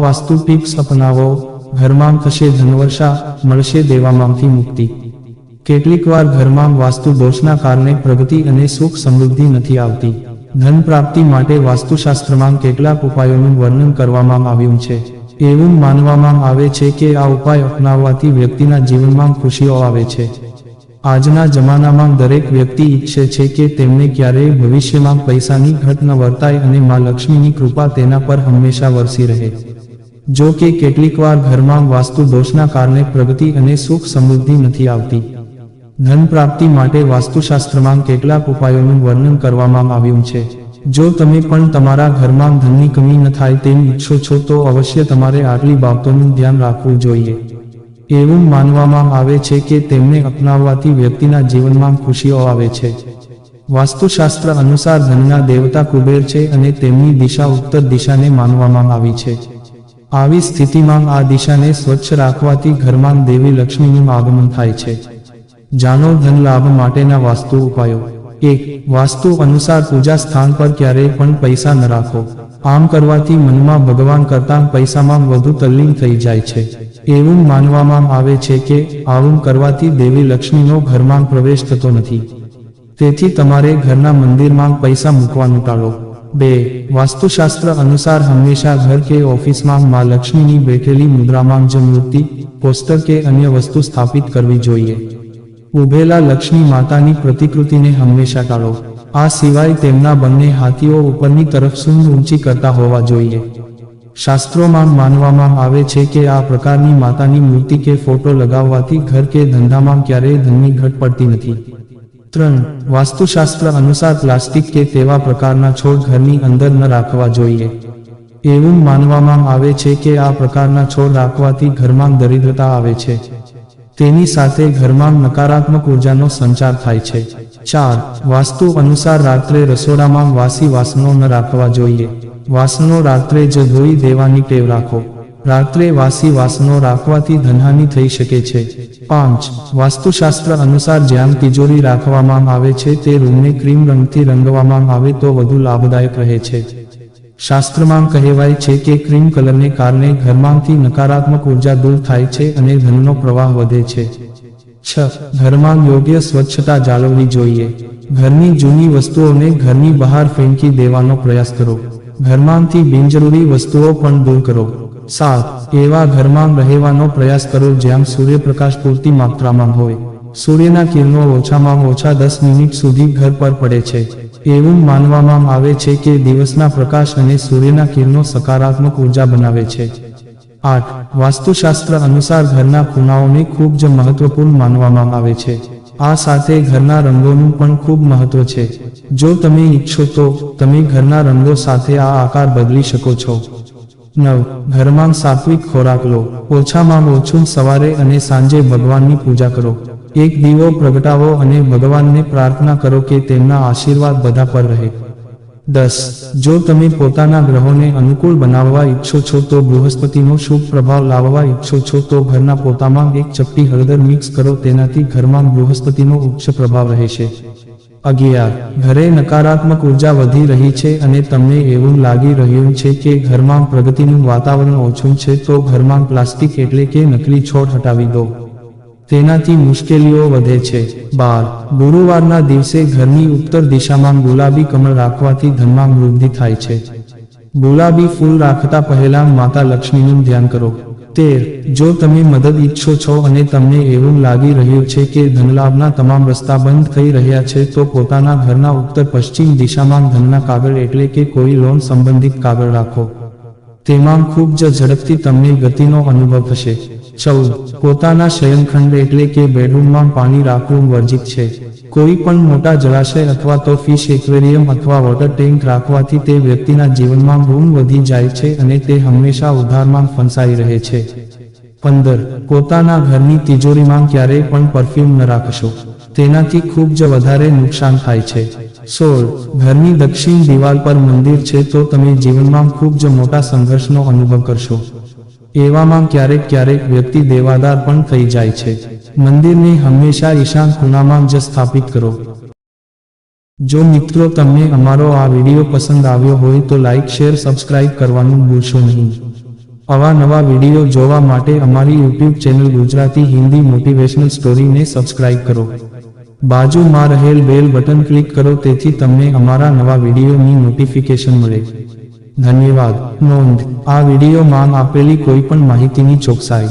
Vastu tips ઘરમાં થશે ધનવર્ષા, મળશે દેવામાંથી મુક્તિ. કેટલીકવાર ઘરમાં વાસ્તુ દોષના કારણે પ્રગતિ અને સુખ સમૃદ્ધિ નથી આવતી. ધન પ્રાપ્તિ માટે વાસ્તુશાસ્ત્રમાં કેટલાક ઉપાયોનું વર્ણન કરવામાં આવ્યું છે. એવું માનવામાં આવે છે કે આ ઉપાય અપનાવવાથી વ્યક્તિના જીવનમાં ખુશીઓ આવે છે. આજના જમાનામાં દરેક વ્યક્તિ ઈચ્છે છે કે તેમને ક્યારેય ભવિષ્યમાં પૈસાની ઘટ ન વર્તાય અને માં લક્ષ્મીની કૃપા તેના પર હંમેશા વરસી રહે. જો કે કેટલીકવાર ઘરમાં વાસ્તુ દોષના કારણે પ્રગતિ અને સુખ સમૃદ્ધિ નથી આવતી. ધન પ્રાપ્તિ માટે વાસ્તુશાસ્ત્રમાં કેટલાક ઉપાયોનું વર્ણન કરવામાં આવ્યું છે. જો તમે પણ તમારા ઘરમાં ધનની કમી ન થાય તેમ ઈચ્છો છો તો અવશ્ય તમારે આટલી બાબતોનું ધ્યાન રાખવું જોઈએ. એવું માનવામાં આવે છે કે તેમને અપનાવવાથી વ્યક્તિના જીવનમાં ખુશીઓ આવે છે. વાસ્તુશાસ્ત્ર અનુસાર ધનના દેવતા કુબેર છે અને તેમની દિશા ઉત્તર દિશાને માનવામાં આવી છે. આવી સ્થિતિમાં આ દિશાને સ્વચ્છ રાખવાથી ઘરમાં દેવી લક્ષ્મીનું આગમન થાય છે. જાણો ધન લાભ માટેના વાસ્તુ ઉપાયો. એક, વાસ્તુ અનુસાર પૂજા સ્થાન પર ક્યારેય પણ પૈસા ન રાખો. આમ કરવાથી મનમાં ભગવાન કરતાં પૈસામાં વધુ તલ્લીન થઈ જાય છે. એવું માનવામાં આવે છે કે, આવું કરવાથી દેવી લક્ષ્મીનો ઘરમાં પ્રવેશ થતો નથી. તેથી તમારે ઘરના મંદિરમાં પૈસા મૂકવાનું ટાળો. બે, વાસ્તુશાસ્ત્ર અનુસાર હંમેશા ઘર કે ઓફિસમાં માં લક્ષ્મીની બેઠેલી મુદ્રામાં જ મૂર્તિ, પોસ્ટર કે અન્ય વસ્તુ સ્થાપિત કરવી જોઈએ. ઉભેલા લક્ષ્મી માતાની પ્રતિકૃતિને હંમેશા ટાળો. આ સિવાય તેમના બંને હાથીઓ ઉપરની તરફ સૂંઢ ઊંચી કરતા હોવા જોઈએ. શાસ્ત્રોમાં માનવામાં આવે છે કે આ પ્રકારની માતાની મૂર્તિ કે ફોટો લગાવવાથી ઘર કે ધંધામાં ક્યારેય ધનની ઘટ પડતી નથી. ત્રણ, વાસ્તુશાસ્ત્ર અનુસાર પ્લાસ્ટિક કે તેવા પ્રકારના છોડ ઘરની અંદર ન રાખવા જોઈએ. એવું માનવામાં આવે છે કે આ પ્રકારના છોડ રાખવાથી ઘરમાં દરિદ્રતા આવે છે. તેની સાથે ઘરમાં નકારાત્મક ઉર્જાનો સંચાર થાય છે. ચાર, વાસ્તુ અનુસાર રાત્રે રસોડામાં વાસી વાસણો ન રાખવા જોઈએ. વાસણો રાત્રે જ ધોઈ દેવાની ટેવ રાખો. રાત્રે વાસી વાસનો રાખવાથી ધનહાનિ થઈ શકે છે. પાંચ, વાસ્તુશાસ્ત્ર અનુસાર જ્યાં તિજોરી રાખવામાં આવે છે તે રૂમને ક્રીમ રંગથી રંગવામાં આવે તો વધુ લાભદાયક રહે છે. શાસ્ત્રમાં કહેવાય છે કે ક્રીમ કલરને કારણે ઘરમાંથી નકારાત્મક ઊર્જા દૂર થાય છે અને ધનનો પ્રવાહ વધે છે. છ, ઘરમાં યોગ્ય સ્વચ્છતા જાળવવી જોઈએ. ઘરની જૂની વસ્તુઓને ઘરની બહાર ફેંકી દેવાનો પ્રયાસ કરો. ઘરમાંથી બિનજરૂરી વસ્તુઓ પણ દૂર કરો. સાત એવા ઘરમાં રહેવાનો પ્રયાસ કરો જ્યાં સૂર્યપ્રકાશ પૂરતી માત્રામાં હોય. સૂર્યના કિરણો ઓછામાં ઓછા દસ મિનિટ સુધી ઘર પર પડે છે. એવું માનવામાં આવે છે કે દિવસના પ્રકાશ અને સૂર્યના કિરણો સકારાત્મક ઊર્જા બનાવે છે. આઠ, વાસ્તુશાસ્ત્ર અનુસાર ઘરના ખૂણાઓને ખૂબ જ મહત્વપૂર્ણ માનવામાં આવે છે. આ સાથે ઘરના રંગોનું પણ ખૂબ મહત્વ છે. જો તમે ઈચ્છો તો તમે ઘરના રંગો સાથે આ આકાર બદલી શકો છો. નવ. ઘરમાં સાત્વિક ખોરાક લો. ઓછામાં ઓછું સવારે અને સાંજે ભગવાનની પૂજા કરો. એક દીવો પ્રગટાવો અને ભગવાનને પ્રાર્થના કરો કે તેમના આશીર્વાદ બધા પર રહે. દસ. જો તમે પોતાના ગ્રહોને અનુકૂળ બનાવવા ઈચ્છો છો તો બૃહસ્પતિનો શુભ પ્રભાવ લાવવા ઈચ્છો છો તો ઘરના પોતામાં એક ચપટી હળદર મિક્સ કરો. તેનાથી ઘરમાં બૃહસ્પતિનો ઉચ્ચ પ્રભાવ રહેશે. અગિયાર, ઘરે નકારાત્મક ઊર્જા વધી રહી છે અને તમને એવું લાગી રહ્યું છે કે ઘરમાં પ્રગતિનું વાતાવરણ ઓછું છે, તો ઘરમાં પ્લાસ્ટિક એટલે કે નકલી છોડ હટાવી દો. તેનાથી મુશ્કેલીઓ વધે છે. બાર, ગુરુવારના દિવસે ઘરની ઉત્તર દિશામાં ગુલાબી કમળ રાખવાથી ધનમાં વૃદ્ધિ થાય છે. ગુલાબી ફૂલ રાખતા પહેલા માતા લક્ષ્મીનું ધ્યાન કરો. તેર, જો તમે મદદ ઈચ્છો છો અને તમને એવું લાગી રહ્યું છે કે ધનલાભના તમામ રસ્તા બંધ થઈ રહ્યા છે, તો પોતાના ઘરના ઉત્તર પશ્ચિમ દિશામાં ધનના કાગળ એટલે કે કોઈ લોન સંબંધિત કાગળ રાખો. તેમાં ખૂબ જ ઝડપથી તમને ગતિનો અનુભવ થશે. ચૌદ, પોતાના શયનખંડ એટલે કે બેડરૂમમાં પાણી રાખવું વર્જિત છે. કોઈ પણ મોટા જળાશય અથવા તો ફિશ એક્વેરિયમ અથવા વોટર ટેન્ક રાખવાથી તે વ્યક્તિના જીવનમાં ઋણ વધી જાય છે અને તે હંમેશા ઉધારમાં ફંસાઈ રહે છે. પંદર. પોતાના ઘરની તિજોરીમાં ક્યારેય પણ પરફ્યુમ ન રાખશો. તેનાથી ખૂબ જ વધારે નુકસાન થાય છે. સોળ. ઘરની દક્ષિણ દિવાલ પર મંદિર છે તો તમે જીવનમાં ખૂબ જ મોટા સંઘર્ષનો અનુભવ કરશો. એવામાં ક્યારેક ક્યારેક વ્યક્તિ દેવાદાર પણ થઈ જાય છે. મંદિરને હંમેશા ઈશાન ખૂણામાં જ સ્થાપિત કરો. જો મિત્રો તમને અમારો આ વીડિયો પસંદ આવ્યો હોય તો લાઇક શેર, સબસ્ક્રાઇબ કરવાનું ભૂલશો નહીં. આવા નવા વીડિયો જોવા માટે અમારી YouTube channel Gujarati Hindi motivational સ્ટોરીને subscribe કરો. બાજુમાં રહેલ બેલ બટન ક્લિક કરો, તેથી તમને અમારા નવા વિડીયોની નોટિફિકેશન મળે. ધન્યવાદ. નોંધ, આ વિડીયોમાં આપેલી કોઈ પણ માહિતીની ચોકસાઈ.